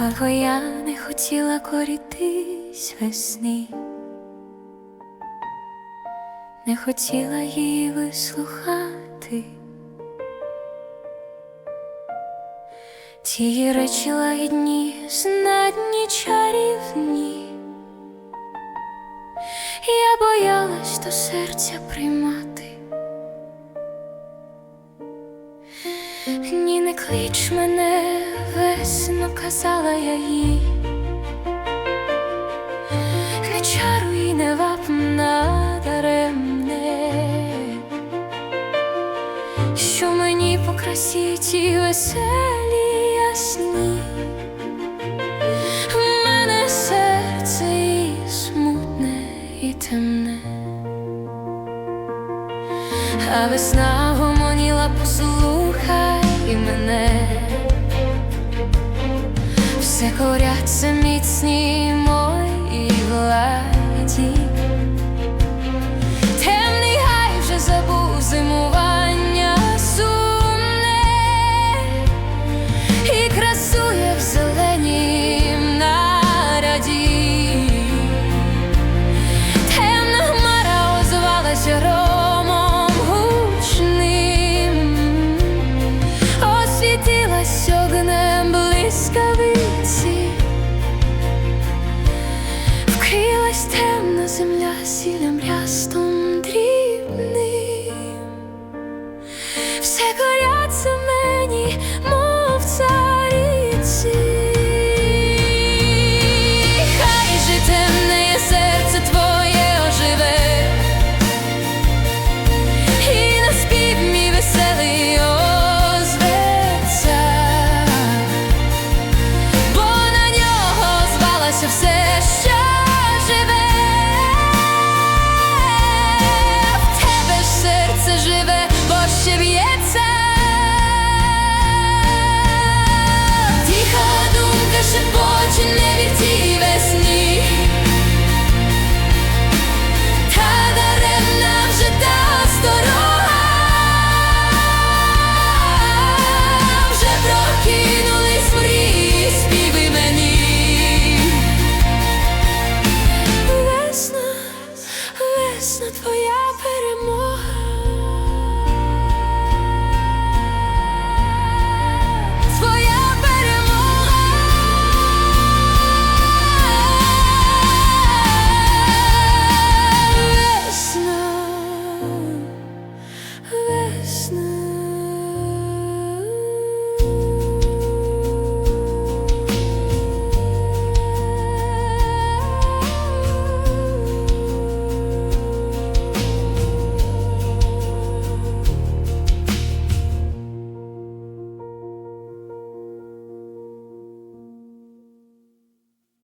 Того я не хотіла корітись весни, не хотіла її вислухати. Ті речі лагідні, знадні чарівні. До серця приймати. Ні, не клич мене весно, казала я їй. Не чаруй, не вап надаремне, що мені по красі ті веселі ясні. Темне. А весна гомоніла, послухай мене, все коряться міцні